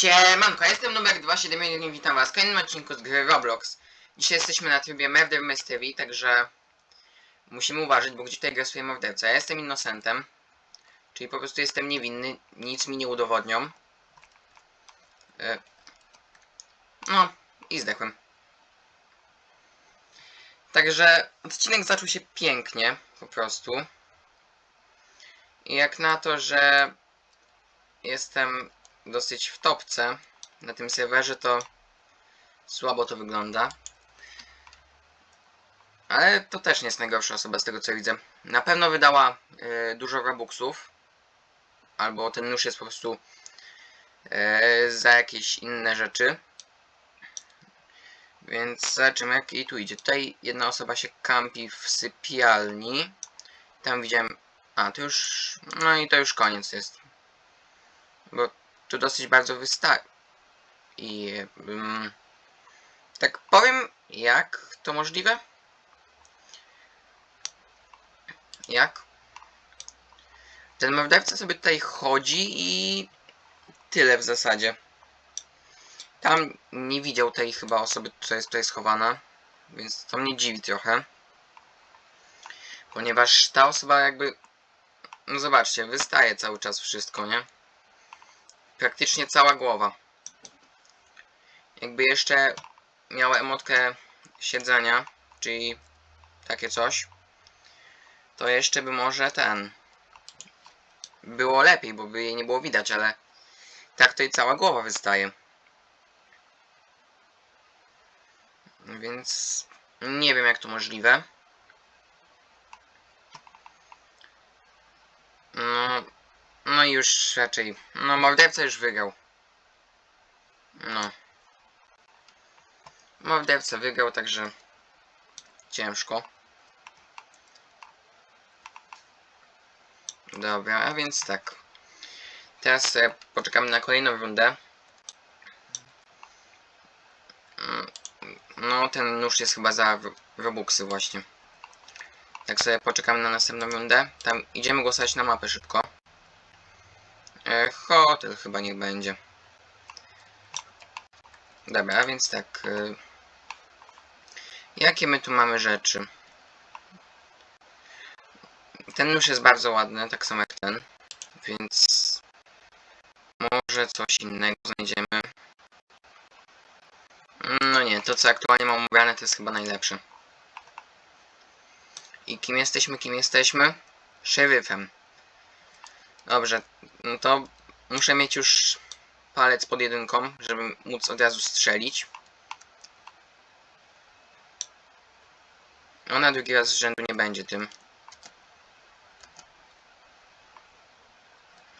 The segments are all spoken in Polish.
Siemanko, jestem numer 271 witam was w kolejnym odcinku z gry Roblox. Dzisiaj jesteśmy na trybie Murder Mystery, także musimy uważać, bo gdzie tutaj grasuje morderca. Ja jestem innocentem, czyli po prostu jestem niewinny, nic mi nie udowodnią. E, No, i zdechłem. Także odcinek zaczął się pięknie, po prostu. I jak na to, że jestem dosyć w topce na tym serwerze, to słabo to wygląda. Ale to też nie jest najgorsza osoba z tego co widzę. Na pewno wydała e, dużo robuxów. Albo ten nóż jest po prostu e, za jakieś inne rzeczy. Więc zobaczymy jak jej tu idzie. Tutaj jedna osoba się kampi w sypialni. Tam widziałem... A, to już... No i to już koniec jest. Bo tu dosyć bardzo wystaje. I um, tak powiem, jak to możliwe? Jak? Ten morderca sobie tutaj chodzi i tyle w zasadzie. Tam nie widział tej chyba osoby, która jest tutaj schowana, więc to mnie dziwi trochę. Ponieważ ta osoba jakby, no zobaczcie, wystaje cały czas wszystko, nie? Praktycznie cała głowa. Jakby jeszcze miała emotkę siedzenia, czyli takie coś, to jeszcze by może ten było lepiej, bo by jej nie było widać, ale tak to i cała głowa wystaje. Więc nie wiem jak to możliwe. No, no i już raczej. No, morderca już wygrał. No. Morderca wygrał, także ciężko. Dobra, a więc tak. Teraz e, poczekamy na kolejną rundę. No, ten nóż jest chyba za ro- Robuxy właśnie. Tak sobie poczekamy na następną rundę. Tam idziemy głosować na mapę szybko. Hotel chyba niech będzie. Dobra, a więc tak. E, jakie my tu mamy rzeczy? Ten nóż jest bardzo ładny, tak samo jak ten. Więc może coś innego znajdziemy. No nie, to co aktualnie mam ubrane to jest chyba najlepsze. I kim jesteśmy, kim jesteśmy? Szeryfem. Dobrze, no to muszę mieć już palec pod jedynką, żeby móc od razu strzelić. Ona drugi raz z rzędu nie będzie tym.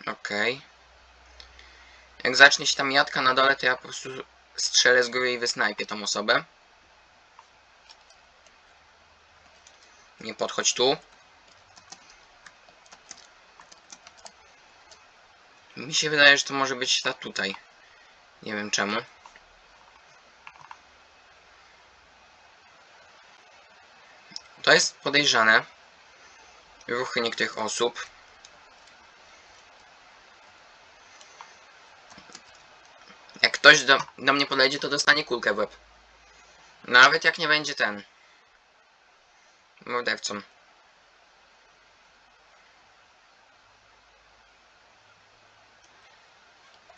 Okej. Jak zacznie się tam jadka na dole, to ja po prostu strzelę z góry i wysnajpię tą osobę. Nie podchodź tu. Mi się wydaje, że to może być ta tutaj. Nie wiem czemu. To jest podejrzane. Ruchy niektórych osób. Jak ktoś do, do mnie podejdzie, to dostanie kulkę w łeb. Nawet jak nie będzie ten. Mordercą.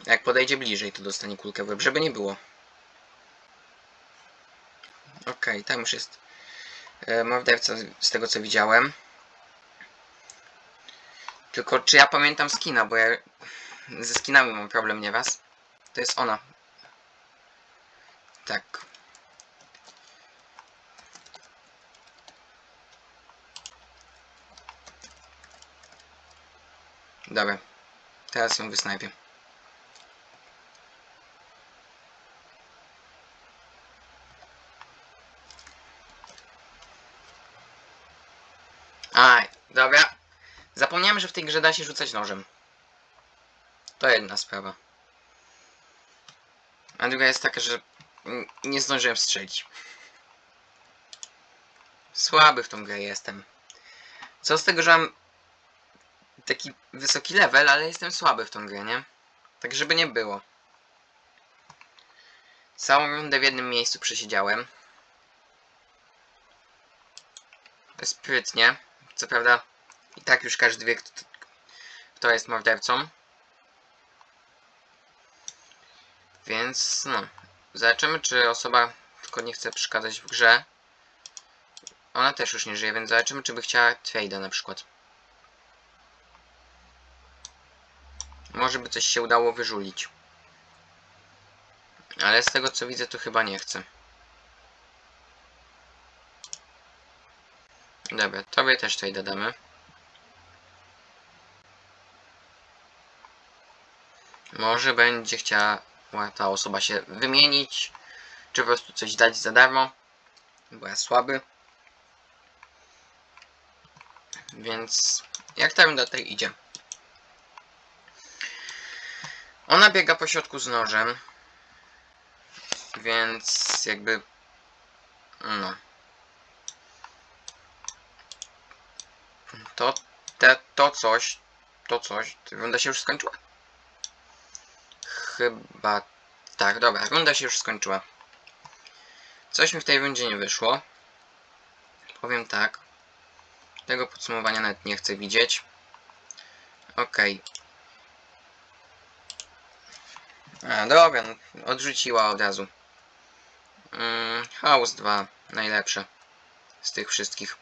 Jak podejdzie bliżej, to dostanie kulkę w łeb, żeby nie było. Okej, okay, tam już jest e, morderca z tego co widziałem. Tylko czy ja pamiętam skina, bo ja ze skinami mam problem, nie was? To jest ona. Tak. Dobra. Teraz ją wysnajpię. A, dobra. Zapomniałem, że w tej grze da się rzucać nożem. To jedna sprawa. A druga jest taka, że nie zdążyłem strzelić. Słaby w tą grę jestem. Co z tego, że mam taki wysoki level, ale jestem słaby w tą grę, nie? Tak żeby nie było. Całą rundę w jednym miejscu przesiedziałem. Sprytnie. Co prawda i tak już każdy wie, kto, kto jest mordercą. Więc no. Zobaczymy, czy osoba tylko nie chce przeszkadzać w grze. Ona też już nie żyje, więc zobaczymy, czy by chciała trade'a na przykład. Może by coś się udało wyżulić. Ale z tego co widzę, to chyba nie chce. Dobra, tobie też tutaj dodamy. Może będzie chciała ta osoba się wymienić, czy po prostu coś dać za darmo, bo ja słaby. Więc jak ta runda tutaj idzie? Ona biega po środku z nożem, więc jakby no to te, to coś to coś, runda się już skończyła? Chyba tak, dobra, runda się już skończyła. Coś mi w tej rundzie nie wyszło. Powiem tak. Tego podsumowania nawet nie chcę widzieć. Okej. A, dobra, no, odrzuciła od razu. Mm, House 2, najlepsze. Z tych wszystkich.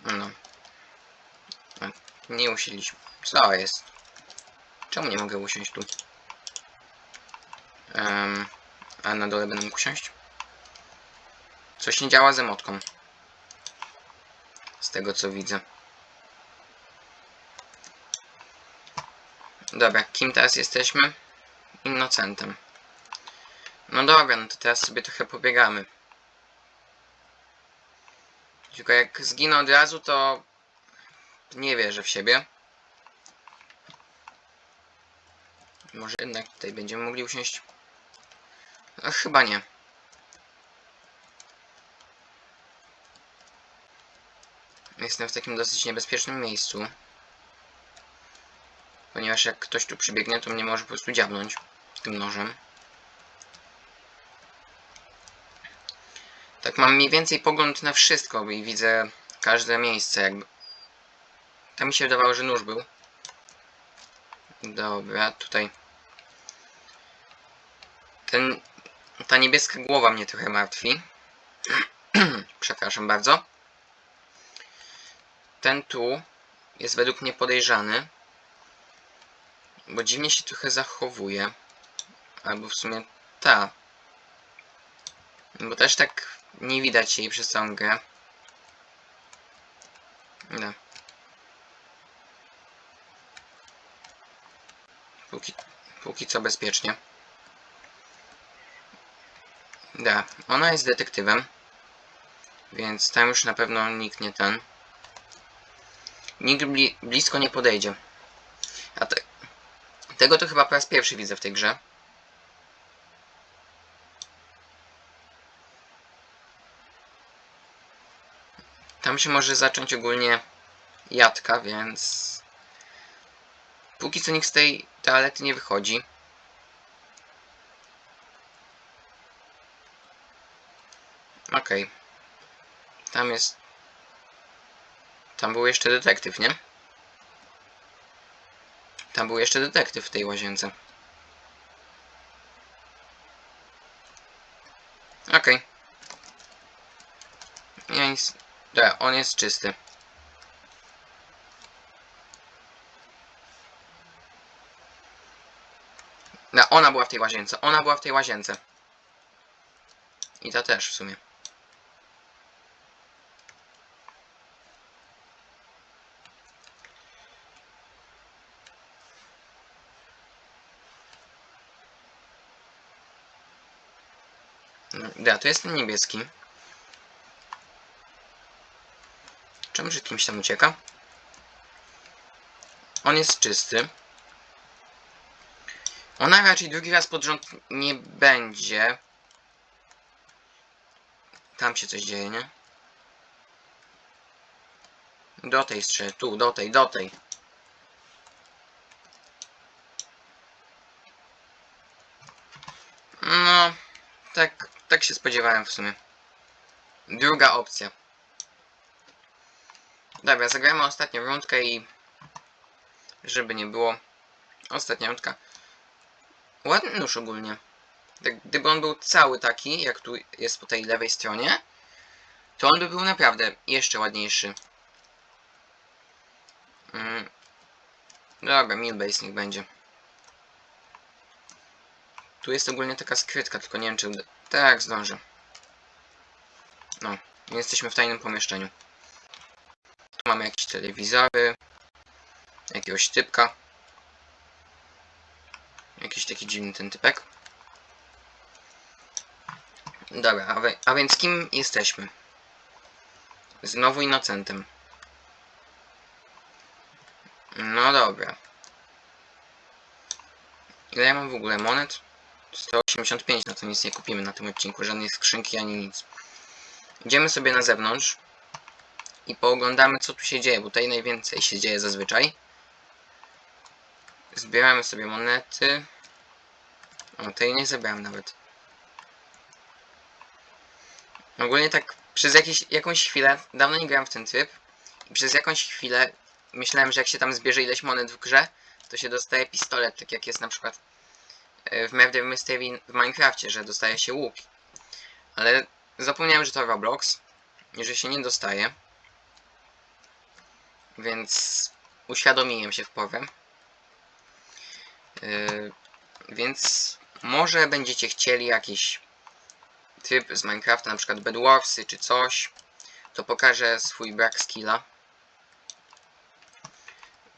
No. Nie usiedliśmy. Co jest? Czemu nie mogę usiąść tu? Um, a na dole będę mógł usiąść? Coś nie działa z emotką. Z tego co widzę. Dobra, kim teraz jesteśmy? Innocentem. No dobra, no to teraz sobie trochę pobiegamy. Tylko jak zginę od razu, to nie wierzę w siebie. Może jednak tutaj będziemy mogli usiąść? No, chyba nie. Jestem w takim dosyć niebezpiecznym miejscu. Ponieważ jak ktoś tu przybiegnie, to mnie może po prostu dziabnąć tym nożem. Tak mam mniej więcej pogląd na wszystko i widzę każde miejsce jakby. Tam mi się wydawało, że nóż był. Dobra, tutaj. Ten, ta niebieska głowa mnie trochę martwi. Przepraszam bardzo. Ten tu jest według mnie podejrzany. Bo dziwnie się trochę zachowuje. Albo w sumie ta. Bo też tak nie widać jej przez całą grę. No. Póki, póki co bezpiecznie. Da, ona jest detektywem. Więc tam już na pewno nikt nie ten. Nikt bli blisko nie podejdzie. A te tego to chyba po raz pierwszy widzę w tej grze. Tam się może zacząć ogólnie jadka, więc... Póki co nikt z tej toalety nie wychodzi. Okej. Okay. Tam jest... Tam był jeszcze detektyw, nie? Tam był jeszcze detektyw w tej łazience. Okej. Okay. Ja nic... On jest czysty. No, ona była w tej łazience. Ona była w tej łazience. I ta też w sumie. Da, to jest ten niebieski. Czemu że kimś tam ucieka? On jest czysty. Ona raczej drugi raz pod rząd nie będzie. Tam się coś dzieje, nie? Do tej strzelę, tu, do tej, do tej. tak, tak się spodziewałem w sumie. Druga opcja. Dobra, zagramy ostatnią rundkę i... Żeby nie było... Ostatnia rundka. Ładny nóż ogólnie. Tak, gdyby on był cały taki, jak tu jest po tej lewej stronie, to on by był naprawdę jeszcze ładniejszy. Mm. Dobra, milbase niech będzie. Tu jest ogólnie taka skrytka, tylko nie wiem czy... Tak, zdążę. No, jesteśmy w tajnym pomieszczeniu. Tu mamy jakieś telewizory. Jakiegoś typka. Jakiś taki dziwny ten typek. Dobra, a, a więc kim jesteśmy? Znowu inocentem. No dobra. Ile ja mam w ogóle monet? 185, no to nic nie kupimy na tym odcinku, żadnej skrzynki ani nic. Idziemy sobie na zewnątrz i pooglądamy co tu się dzieje, bo tutaj najwięcej się dzieje zazwyczaj. Zbieramy sobie monety. O, tej nie zebrałem nawet. Ogólnie tak przez jakąś chwilę, dawno nie grałem w ten tryb i przez jakąś chwilę myślałem, że jak się tam zbierze ileś monet w grze, to się dostaje pistolet, tak jak jest na przykład w Murder Mystery w Minecrafcie, że dostaje się łuk. Ale zapomniałem, że to Roblox i że się nie dostaje. Więc uświadomiłem się w porę. Yy, więc może będziecie chcieli jakiś tryb z Minecrafta, na przykład Bedwarsy czy coś, to pokażę swój brak skilla.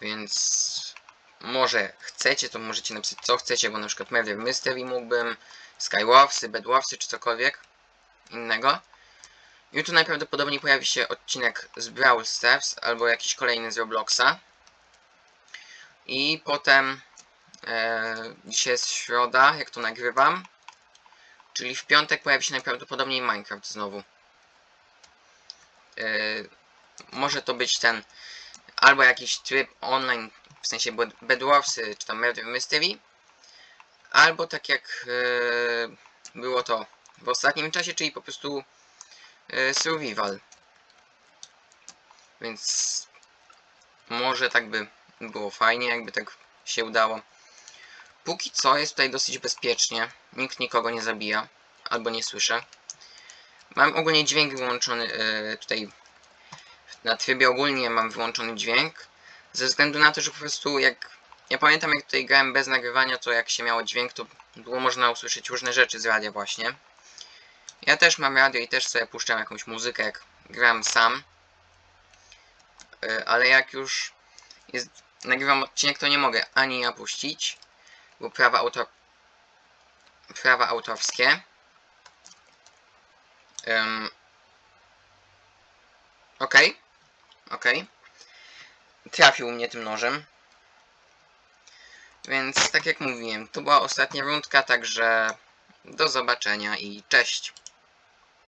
Więc może chcecie, to możecie napisać co chcecie, bo na przykład Murder Mystery mógłbym, Skywarsy, Bedwarsy czy cokolwiek innego. I tu najprawdopodobniej pojawi się odcinek z Brawl Stars albo jakiś kolejny z Robloxa. I potem e, dzisiaj jest środa, jak to nagrywam. Czyli w piątek pojawi się najprawdopodobniej Minecraft znowu. E, może to być ten albo jakiś tryb online, w sensie Bed- Bedwarsy czy tam Murder Mystery, albo tak jak e, było to w ostatnim czasie, czyli po prostu e, survival. Więc może tak by było fajnie, jakby tak się udało. Póki co jest tutaj dosyć bezpiecznie. Nikt nikogo nie zabija. Albo nie słyszę. Mam ogólnie dźwięk wyłączony e, tutaj. Na trybie ogólnie mam wyłączony dźwięk. Ze względu na to, że po prostu jak... Ja pamiętam jak tutaj grałem bez nagrywania, to jak się miało dźwięk, to było można usłyszeć różne rzeczy z radia właśnie. Ja też mam radio i też sobie puszczam jakąś muzykę, jak gram sam. E, Ale jak już jest, nagrywam odcinek, to nie mogę ani ja puścić, bo prawa autor... prawa autorskie. Um, Okej. Okej. Trafił mnie tym nożem. Więc tak jak mówiłem, to była ostatnia rundka, także do zobaczenia i cześć.